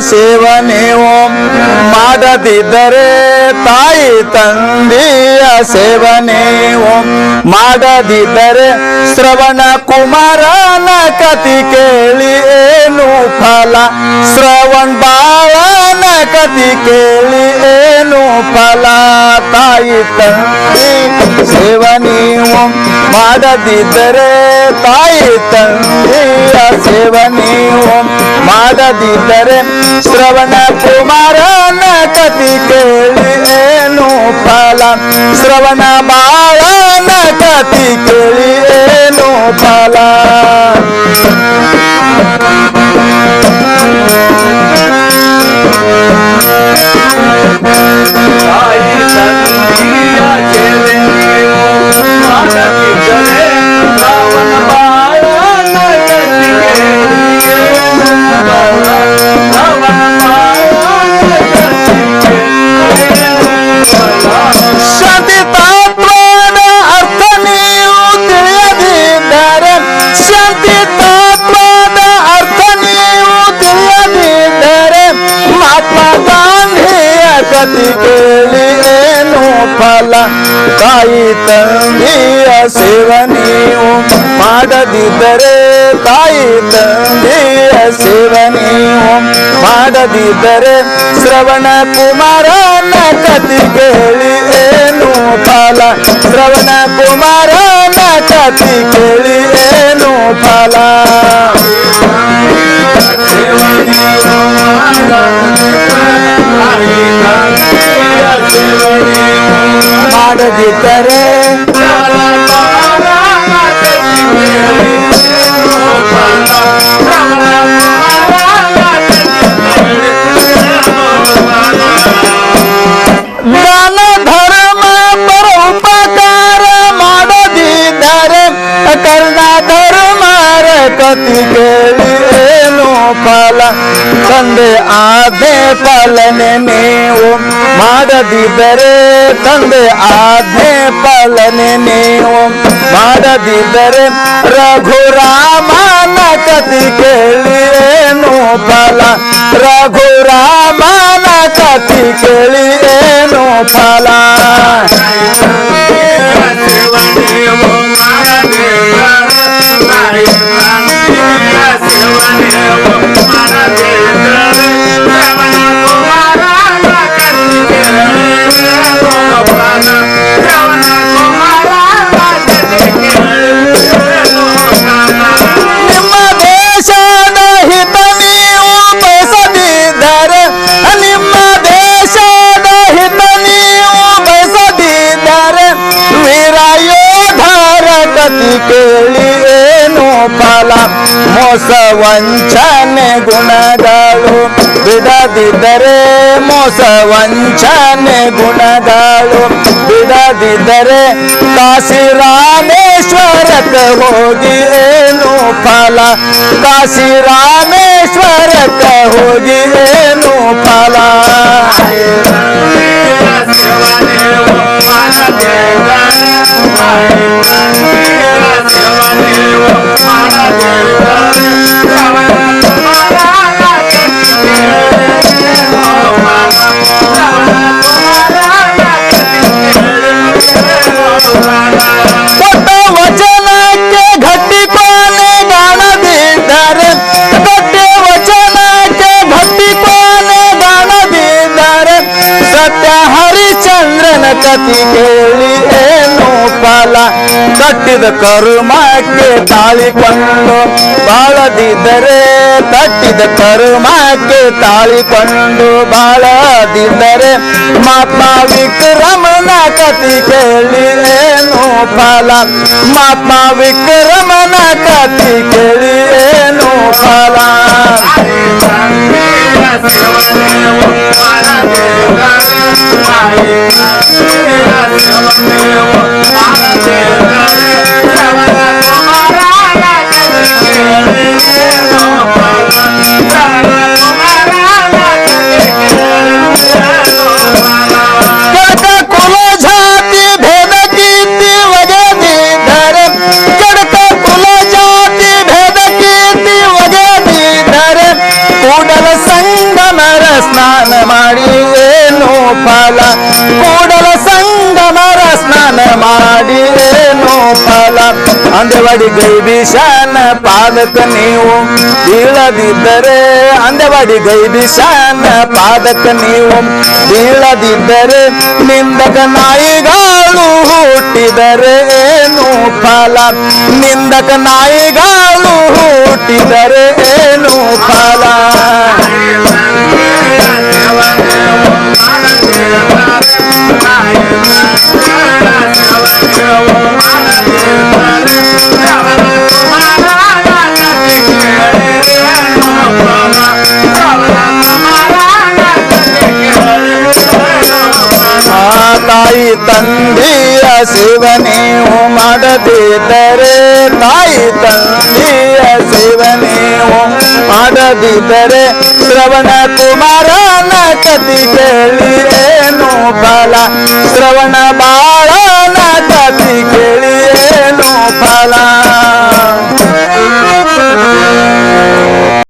ಸೇವನೆಯು ಮಾಡದಿದ್ದರೆ ತಾಯಿ ತಂದೆಯ ಸೇವನೆ ಮಾಡದಿದ್ದರೆ ಶ್ರವಣ ಕುಮಾರನ ಕತಿ ಕೇಳಿ ಏನು ಫಲ. ಶ್ರವಣ ಬಾಳನ ಕತಿ ಕೇಳಿ ಏನು ಫಲ ತಾಯಿ ತಂದೆ ಸೇವನೆಯು ಮಾಡದಿದ್ದರೆ ತಾಯಿ ತಂದೆಯ ಸೇವನೆಯು ಮಾಡದಿದ್ದರೆ ಶ್ರವಣ ಕುಮಾರನ ಕತಿ ಕೇಳಿ ಏನು ಫಲ? ಶ್ರವಣ ಬಾಳನ ತಾಯಿ ತಂದೆಯ ಸೇವೆ ನೀವು ಮಾಡದಿದ್ದರೆ ತಾಯಿ ತಂದೆಯ ಸೇವೆ ನೀವು ಮಾಡದಿದ್ದರೆ ಶ್ರವಣ ಕುಮಾರನ ಕತಿ ಕೇಳಿ ಏನು ಫಲ ಶ್ರವಣ ಕುಮಾರನ ಕತಿ ಕೇಳಿ ತಂದೆ ಆಜ್ಞೆ ಪಾಲನೆ ನೀವು ಮಾಡದಿದ್ದರೆ ತಂದೆ ಆಜ್ಞೆ ಪಾಲನೆ ನೀವು ಮಾಡದಿದ್ದರೆ ರಘುರಾಮನ ಕತಿ ಕೇಳಿ ಏನು ಫಲ ರಘುರಾಮನ ಕತಿ ಕೇಳಿ ಏನು ಫಲ ನಿಮ್ಮ ಕೇಳಿ ಫಲ, ಮೋಸ ವಂಚನೆ ಗುಣಗಳು. ಬಿಡದಿದ್ದರೆ ಮೋಸ ವಂಚನೆ ಗುಣಗಳು. ಬಿಡದಿದ್ದರೆ ಕಾಶಿ ರಾಮೇಶ್ವರಕ್ಕೆ ಹೋಗಿ ಏನು ಫಲ. ಕಾಶಿ ರಾಮೇಶ್ವರಕ್ಕೆ ಹೋಗಿ ಏನು ಫಲ. ಕಟ್ಟಿದ ಕರುಮಕ್ಕೆ ತಾಳಿಕೊಂಡು ಬಾಳದಿದ್ದರೆ ತಟ್ಟಿದ ಕರುಮಕ್ಕೆ ತಾಳಿಕೊಂಡು ಬಾಳದಿದ್ದರೆ ಮಹಾತ್ಮ ವಿಕ್ರಮನ ಕತಿ ಕೇಳಿ ಏನು ಫಲ ಮಹಾತ್ಮ ವಿಕ್ರಮನ ಕತಿ ಕೇಳಿ ಏನು ಫಲ ಕಡಕ ಅಂದವಾಡಿ ಗೈಬಿಶಾನ ಪಾದಕ ನೀವು. ಬೀಳದಿದ್ದರೆ ಅಂದವಾಡಿ ಗೈಬಿಶಾನ ಪಾದಕ ನೀವು. ಬೀಳದಿದ್ದರೆ ನಿಂದಕ ನಾಯಿಗಳು ಹುಟ್ಟಿದರೆ ಏನು ಫಲ. ನಿಂದಕ ನಾಯಿಗಳು ಹುಟ್ಟಿದರೆ ಏನು ಫಲ. ತಾಯಿ ತಂದಿಯ ಸೇವೆ ನೀವು ಮಾಡದಿದ್ದರೆ, ತಾಯಿ ತಂದಿಯ ಸೇವೆ ನೀವು ಮಾಡದಿದ್ದರೆ, ಶ್ರವಣ ಕುಮಾರನ ಕತಿ ಕೇಳಿ ಏನು ಫಲ? ಶ್ರವಣ ಬಾಳನ ಕತಿ ಕೇಳಿ ಏನು ಫಲ?